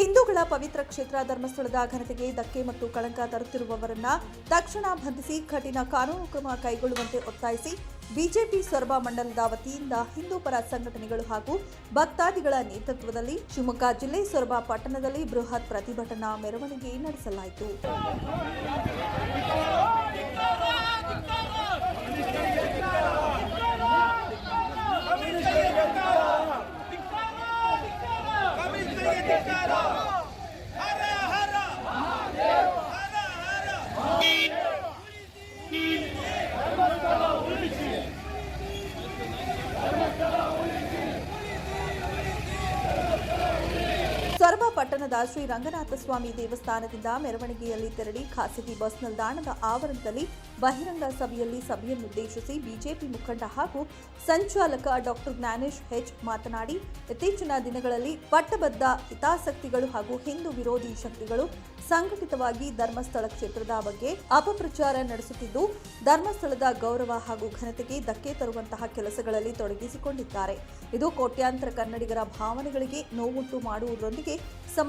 ಹಿಂದೂಗಳ ಪವಿತ್ರ ಕ್ಷೇತ್ರ ಧರ್ಮಸ್ಥಳದ ಘನತೆಗೆ ಧಕ್ಕೆ ಮತ್ತು ಕಳಂಕ ತರುತ್ತಿರುವವರನ್ನ ತಕ್ಷಣ ಬಂಧಿಸಿ ಕಠಿಣ ಕಾನೂನು ಕ್ರಮ ಕೈಗೊಳ್ಳುವಂತೆ ಒತ್ತಾಯಿಸಿ ಬಿಜೆಪಿ ಸೊರಬ ಮಂಡಲದ ವತಿಯಿಂದ ಹಿಂದೂ ಪರ ಸಂಘಟನೆಗಳು ಹಾಗೂ ಭಕ್ತಾದಿಗಳ ನೇತೃತ್ವದಲ್ಲಿ ಶಿವಮೊಗ್ಗ ಜಿಲ್ಲೆ ಸೊರಬ ಪಟ್ಟಣದಲ್ಲಿ ಬೃಹತ್ ಪ್ರತಿಭಟನಾ ಮೆರವಣಿಗೆ ನಡೆಸಲಾಯಿತು. ಪಟ್ಟಣದ ಶ್ರೀ ರಂಗನಾಥ ಸ್ವಾಮಿ ದೇವಸ್ಥಾನದಿಂದ ಮೆರವಣಿಗೆಯಲ್ಲಿ ತೆರಳಿ ಖಾಸಗಿ ಬಸ್ ನಿಲ್ದಾಣದ ಆವರಣದಲ್ಲಿ ಬಹಿರಂಗ ಸಭೆಯಲ್ಲಿ ಸಭೆಯನ್ನುದ್ದೇಶಿಸಿ ಬಿಜೆಪಿ ಮುಖಂಡ ಹಾಗೂ ಸಂಚಾಲಕ ಡಾಕ್ಟರ್ ಜ್ಞಾನೇಶ್ ಹೆಚ್ ಮಾತನಾಡಿ, ಇತ್ತೀಚಿನ ದಿನಗಳಲ್ಲಿ ಪಟ್ಟಬದ್ಧ ಹಿತಾಸಕ್ತಿಗಳು ಹಾಗೂ ಹಿಂದೂ ವಿರೋಧಿ ಶಕ್ತಿಗಳು ಸಂಘಟಿತವಾಗಿ ಧರ್ಮಸ್ಥಳ ಕ್ಷೇತ್ರದ ಬಗ್ಗೆ ಅಪಪ್ರಚಾರ ನಡೆಸುತ್ತಿದ್ದು, ಧರ್ಮಸ್ಥಳದ ಗೌರವ ಹಾಗೂ ಘನತೆಗೆ ಧಕ್ಕೆ ತರುವಂತಹ ಕೆಲಸಗಳಲ್ಲಿ ತೊಡಗಿಸಿಕೊಂಡಿದ್ದಾರೆ. ಇದು ಕೋಟ್ಯಾಂತರ ಕನ್ನಡಿಗರ ಭಾವನೆಗಳಿಗೆ ನೋವುಂಟು ಮಾಡುವುದರೊಂದಿಗೆ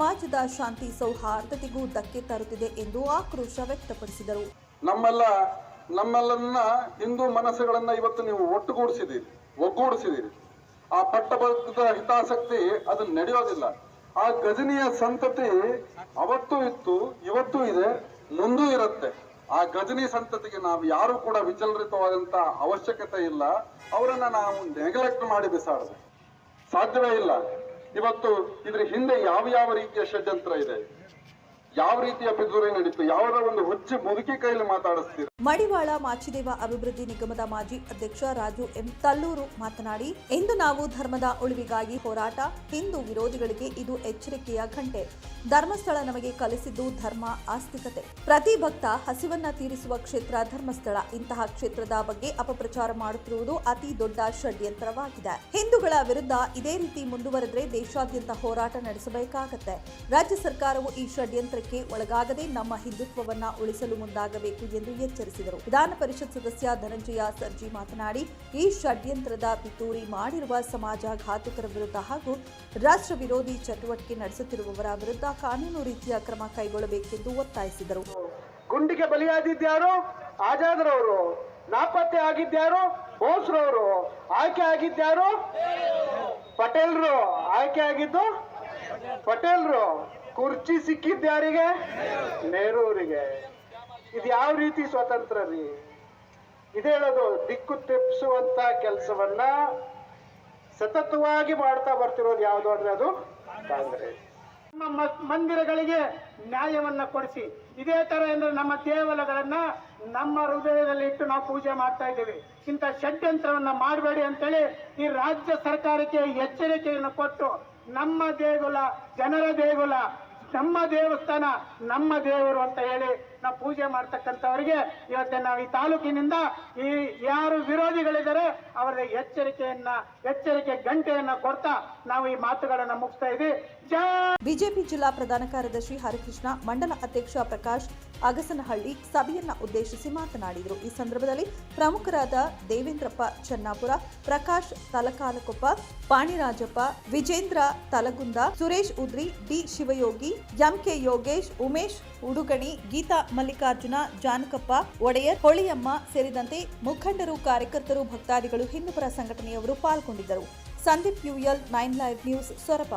ಸಮಾಜದ ಶಾಂತಿ ಸೌಹಾರ್ದತೆಗೂ ಧಕ್ಕೆ ತರುತ್ತಿದೆ ಎಂದು ಆಕ್ರೋಶ ವ್ಯಕ್ತಪಡಿಸಿದರು. ನಮ್ಮೆಲ್ಲ ನಮ್ಮೆಲ್ಲನ್ನ ಹಿಂದೂ ಮನಸ್ಸುಗಳನ್ನ ಇವತ್ತು ನೀವು ಒಟ್ಟುಗೂಡಿಸಿದ್ದೀರಿ ಒಗ್ಗೂಡಿಸಿದೀರಿ ಆ ಪಟ್ಟಭದ್ರದ ಹಿತಾಸಕ್ತಿ ಅದು ನಡೆಯೋದಿಲ್ಲ. ಆ ಗಜನಿಯ ಸಂತತಿ ಅವತ್ತು ಇತ್ತು, ಇವತ್ತು ಇದೆ, ಮುಂದೂ ಇರುತ್ತೆ. ಆ ಗಜನಿ ಸಂತತಿಗೆ ನಾವು ಯಾರು ಕೂಡ ವಿಚಲರಿತವಾದಂತ ಅವಶ್ಯಕತೆ ಇಲ್ಲ. ಅವರನ್ನ ನಾವು ನೆಗ್ಲೆಕ್ಟ್ ಮಾಡಿ ಬಿಸಾಡಬೇಕು ಸಾಧ್ಯವೇ ಇಲ್ಲ. ಇವತ್ತು ಇದ್ರ ಹಿಂದೆ ಯಾವ ಯಾವ ರೀತಿಯ ಷಡ್ಯಂತ್ರ ಇದೆ? ಯಾವ ರೀತಿಯ ಪಿತೂರಿ ನಡೀತು? ಯಾವುದೋ ಒಂದು ಹುಚ್ಚು ಮುದುಕಿ ಕೈಯಲ್ಲಿ ಮಾತಾಡಿಸ್ತೀರ? ಮಡಿವಾಳ ಮಾಚಿದೇವ ಅಭಿವೃದ್ಧಿ ನಿಗಮದ ಮಾಜಿ ಅಧ್ಯಕ್ಷ ರಾಜು ಎಂ ತಲ್ಲೂರು ಮಾತನಾಡಿ, ಇಂದು ನಾವು ಧರ್ಮದ ಉಳಿವಿಗಾಗಿ ಹೋರಾಟ, ಹಿಂದೂ ವಿರೋಧಿಗಳಿಗೆ ಇದು ಎಚ್ಚರಿಕೆಯ ಘಂಟೆ. ಧರ್ಮಸ್ಥಳ ನಮಗೆ ಕಲಿಸಿದ್ದು ಧರ್ಮ, ಆಸ್ತಿಕತೆ. ಪ್ರತಿ ಭಕ್ತ ಹಸಿವನ್ನ ತೀರಿಸುವ ಕ್ಷೇತ್ರ ಧರ್ಮಸ್ಥಳ. ಇಂತಹ ಕ್ಷೇತ್ರದ ಬಗ್ಗೆ ಅಪಪ್ರಚಾರ ಮಾಡುತ್ತಿರುವುದು ಅತಿ ದೊಡ್ಡ ಷಡ್ಯಂತ್ರವಾಗಿದೆ. ಹಿಂದೂಗಳ ವಿರುದ್ಧ ಇದೇ ರೀತಿ ಮುಂದುವರೆದ್ರೆ ದೇಶಾದ್ಯಂತ ಹೋರಾಟ ನಡೆಸಬೇಕಾಗತ್ತೆ. ರಾಜ್ಯ ಸರ್ಕಾರವು ಈ ಷಡ್ಯಂತ್ರಕ್ಕೆ ಒಳಗಾಗದೆ ನಮ್ಮ ಹಿಂದುತ್ವವನ್ನ ಉಳಿಸಲು ಮುಂದಾಗಬೇಕು ಎಂದು ಎಚ್ಚರಿಸಿದರು. ವಿಧಾನ ಪರಿಷತ್ ಸದಸ್ಯ ಧನಂಜಯ ಸರ್ಜಿ ಮಾತನಾಡಿ, ಈ ಷಡ್ಯಂತ್ರದ ಪಿತೂರಿ ಮಾಡಿರುವ ಸಮಾಜ ಘಾತುಕರ ವಿರುದ್ಧ ಹಾಗೂ ರಾಷ್ಟ್ರ ವಿರೋಧಿ ಚಟುವಟಿಕೆ ನಡೆಸುತ್ತಿರುವವರ ವಿರುದ್ಧ ಕಾನೂನು ರೀತಿಯ ಕ್ರಮ ಕೈಗೊಳ್ಳಬೇಕೆಂದು ಒತ್ತಾಯಿಸಿದರು. ಗುಂಡಿಗೆ ಬಲಿಯಾದಿದ್ಯಾರು ಆಜಾದ್ರವರು? ನಾಪತ್ತೆ ಆಗಿದ್ಯಾರು ಬೋಸ್ರವರು? ಆಯ್ಕೆ ಆಗಿದ್ಯಾರು ಪಟೇಲ್ರು? ಆಯ್ಕೆ ಆಗಿದ್ದು? ಪಟೇಲ್ರು? ಕುರ್ಚಿ ಸಿಕ್ಕಿದ್ಯಾರಿಗೆ ನೆಹರೂರಿಗೆ. ಇದು ಯಾವ ರೀತಿ ಸ್ವತಂತ್ರ ರೀ? ಇದು ಹೇಳೋದು ದಿಕ್ಕು ತೆಪ್ಪಿಸುವಂತ ಕೆಲಸವನ್ನ ಸತತವಾಗಿ ಮಾಡ್ತಾ ಬರ್ತಿರೋದು ಯಾವುದು ಅಂದ್ರೆ ಅದು ಕಾಂಗ್ರೆಸ್. ನಮ್ಮ ಮಂದಿರಗಳಿಗೆ ನ್ಯಾಯವನ್ನ ಕೊಡಿಸಿ. ಇದೇ ತರ ಎಂದ್ರೆ ನಮ್ಮ ದೇವಲಗಳನ್ನ ನಮ್ಮ ಹೃದಯದಲ್ಲಿ ಇಟ್ಟು ನಾವು ಪೂಜೆ ಮಾಡ್ತಾ ಇದ್ದೀವಿ. ಇಂಥ ಷಡ್ಯಂತ್ರವನ್ನ ಮಾಡಬೇಡಿ ಅಂತೇಳಿ ಈ ರಾಜ್ಯ ಸರ್ಕಾರಕ್ಕೆ ಎಚ್ಚರಿಕೆಯನ್ನು ಕೊಟ್ಟು ನಮ್ಮ ದೇಗುಲ, ಜನರ ದೇಗುಲ, ನಮ್ಮ ದೇವಸ್ಥಾನ, ನಮ್ಮ ದೇವರು ಅಂತ ಹೇಳಿ ನಾವು ಪೂಜೆ ಮಾಡ್ತಕ್ಕಂಥವರಿಗೆ ಇವತ್ತೆ ನಾವು ಈ ತಾಲೂಕಿನಿಂದ ಈ ಯಾರು ವಿರೋಧಿಗಳಿದ್ದಾರೆ ಅವರ ಎಚ್ಚರಿಕೆಯನ್ನ, ಎಚ್ಚರಿಕೆ ಗಂಟೆಯನ್ನ ಕೊಡ್ತಾ ನಾವು ಈ ಮಾತುಗಳನ್ನ ಮುಗಿಸ್ತಾ ಇದ್ದೀವಿ ಬಿಜೆಪಿ ಜಿಲ್ಲಾ ಪ್ರಧಾನ ಕಾರ್ಯದರ್ಶಿ ಹರಿಕೃಷ್ಣ, ಮಂಡಲ ಅಧ್ಯಕ್ಷ ಪ್ರಕಾಶ್, ಅಗಸನಹಳ್ಳಿ ಸಭೆಯನ್ನ ಉದ್ದೇಶಿಸಿ ಮಾತನಾಡಿದರು. ಈ ಸಂದರ್ಭದಲ್ಲಿ ಪ್ರಮುಖರಾದ ದೇವೇಂದ್ರಪ್ಪ ಚನ್ನಾಪುರ, ಪ್ರಕಾಶ್ ತಲಕಾಲಕೊಪ್ಪ, ಪಾಣಿರಾಜಪ್ಪ, ವಿಜೇಂದ್ರ ತಲಗುಂದ, ಸುರೇಶ್ ಉದ್ರಿ, ಡಿ ಶಿವಯೋಗಿ, ಎಂಕೆ ಯೋಗೇಶ್, ಉಮೇಶ್ ಉಡುಗಣಿ, ಗೀತಾ ಮಲ್ಲಿಕಾರ್ಜುನ, ಜಾನಕಪ್ಪ, ಒಡೆಯರ್, ಹೊಳಿಯಮ್ಮ ಸೇರಿದಂತೆ ಮುಖಂಡರು, ಕಾರ್ಯಕರ್ತರು, ಭಕ್ತಾದಿಗಳು, ಹಿಂದೂಪರ ಸಂಘಟನೆಯವರು ಪಾಲ್ಗೊಂಡಿದ್ದರು. Sandeep UL, nine live news Soraba.